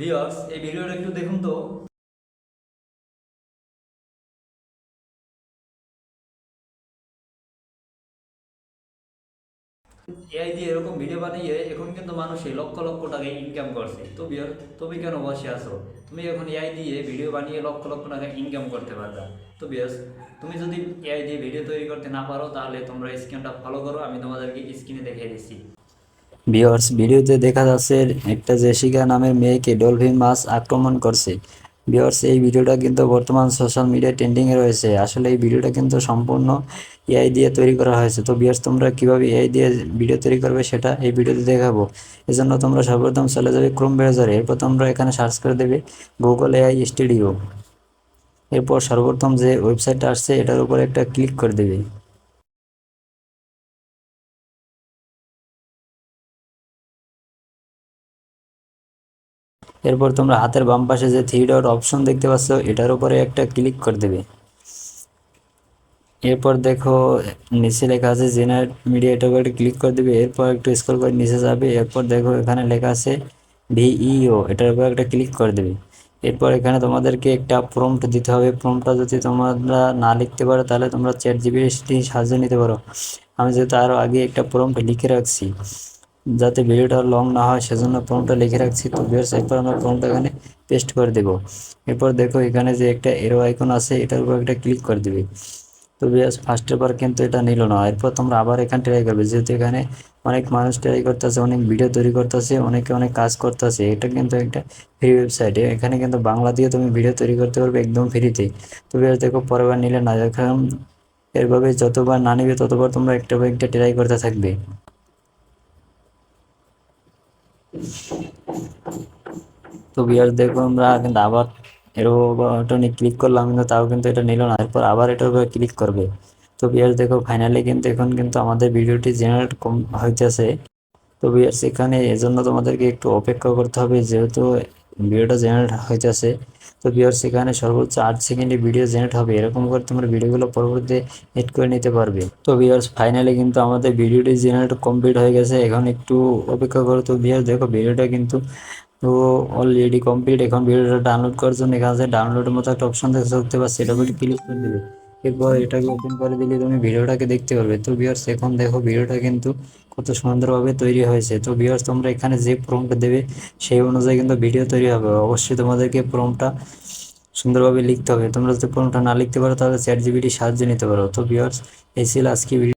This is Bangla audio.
ভিউয়ার্স এই ভিডিওটা একটু দেখুন তো। এআই দিয়ে এরকম ভিডিও বানিয়ে এখন কিন্তু মানুষ লক্ষ লক্ষ টাকা ইনকাম করছে। তো ভিউয়ার তুমি কেন বসে আছো? তুমি এখন এআই দিয়ে ভিডিও বানিয়ে লক্ষ লক্ষ টাকা ইনকাম করতে পারবা। তো ভিউয়ার্স তুমি যদি এআই দিয়ে ভিডিও তৈরি করতে না পারো, তাহলে তোমরা স্ক্রিনটা ফলো করো, আমি তোমাদেরকে স্ক্রিনে দেখিয়ে দিচ্ছি। ভিউয়ার্স ভিডিওতে দেখা যাচ্ছে একটা জেসিকা নামের মেয়েকে ডলফিন মাছ আক্রমণ করছে। ভিউয়ার্স এই ভিডিওটা কিন্তু বর্তমান সোশ্যাল মিডিয়ায় ট্রেন্ডিংয়ে রয়েছে। আসলে এই ভিডিওটা কিন্তু সম্পূর্ণ এআই দিয়ে তৈরি করা হয়েছে। তো ভিউয়ার্স তোমরা কীভাবে এআই দিয়ে ভিডিও তৈরি করবে সেটা এই ভিডিওতে দেখাবো। এজন্য তোমরা সর্বপ্রথম চলে যাবে ক্রোম ব্রাউজারে এরপর তোমরা এখানে সার্চ করে দেবে গুগল এআই স্টুডিও এরপর সর্বপ্রথম যে ওয়েবসাইটটা আসছে, এটার উপর একটা ক্লিক করে দেবে। এরপর তোমরা হাতের বাম পাশে যে থ্রি ডট অপশন দেখতে পাচ্ছ, এটার উপরে একটা ক্লিক করে দেবে। এরপর দেখো, নিচে লেখা আছে জেনারেট মিডিয়া এটার উপরে ক্লিক করে দেবে, এরপর একটু স্ক্রল করে নিচে যাবে, এরপর দেখো এখানে লেখা আছে ভিইও এটার উপর একটা ক্লিক করে দেবে। এরপর এখানে তোমাদেরকে একটা প্রম্পট দিতে হবে। প্রম্পটটা যদি তোমরা না লিখতে পারো, তাহলে তোমরা চ্যাট জিপিটি সাহায্য নিতে পারো। আমি যেহেতু আরও আগে একটা প্রম্পট লিখে রাখছি। যাতে ভিডিওটা লং না হয়, সেজন্য প্রম্পটটা লিখে রাখছি। তো ভিউয়ার্স এরপর আমরা প্রম্পটটা এখানে পেস্ট করে দেব। এরপর দেখো এখানে যে একটা এরো আইকন আছে, এটার উপর একটা ক্লিক করে দিবে। তো ভিউয়ার্স ফার্স্টের বার কিন্তু এটা নিল না। এরপর তোমরা আবার এখানে ট্রাই করবে। যেহেতু এখানে অনেক মানুষ ট্রাই করতেছে, অনেক ভিডিও তৈরি করতেছে, অনেকে অনেক কাজ করতেছে, এটা কিন্তু একটা ফ্রি ওয়েবসাইট এখানে কিন্তু বাংলা দিয়ে তুমি ভিডিও তৈরি করতে পারবে একদম ফ্রিতে তো ভিউয়ার্স দেখো পরের বার নিলে না। এরভাবে যতবার না নিবে, ততবার তোমরা একটা একটা ট্রাই করতে থাকবে। তো বিয়ার দেখো আমরা, কিন্তু আবার এর বাটনে ক্লিক করলাম, কিন্তু তাও কিন্তু এটা নিল না। এরপর আবার এটার উপরে ক্লিক করবে। তো বিয়ার দেখো ফাইনালি কিন্তু এখন কিন্তু আমাদের ভিডিওটি জেনারেট কম হইতেছে। তো বিয়ার্স এখানে এজন্য তোমাদেরকে একটু অপেক্ষা করতে হবে, যেহেতু ভিডিওটা জেনারেট হইতেছে। তো বিয়ার সেখানে সর্বোচ্চ আট সেকেন্ডে ভিডিও জেনারেট হবে। এরকম করে তোমরা ভিডিওগুলো পরবর্তীতে এড করে নিতে পারবে। তো বিয়ার্স ফাইনালি কিন্তু আমাদের ভিডিওটি জেনারেট কমপ্লিট হয়ে গেছে। এখন একটু অপেক্ষা করো তো বিয়ার দেখো ভিডিওটা কিন্তু তো অলরেডি কমপ্লিট এখন ভিডিওটা ডাউনলোড করার জন্য এখানে ডাউনলোডের মতো একটা অপশন দেখতে পাচ্ছি এটা ক্লিক করে দেবে। এরপর এটাকে ওপেন করে দিলে তুমি ভিডিওটাকে দেখতে পারবে। তো ভিউয়ার্স এখন দেখো ভিডিওটা কিন্তু কত সুন্দরভাবে তৈরি হয়েছে। তো ভিউয়ার্স তোমরা এখানে যে প্রম্পট দেবে, সেই অনুযায়ী কিন্তু ভিডিও তৈরি হবে। অবশ্যই তোমাদেরকে প্রম্পটটা সুন্দরভাবে লিখতে হবে। তোমরা যদি প্রম্পটটা না লিখতে পারো, তাহলে চ্যাট জিবিটির সাহায্য নিতে পারো। তো ভিউয়ার্স এই ছিল আজকে ভিডিও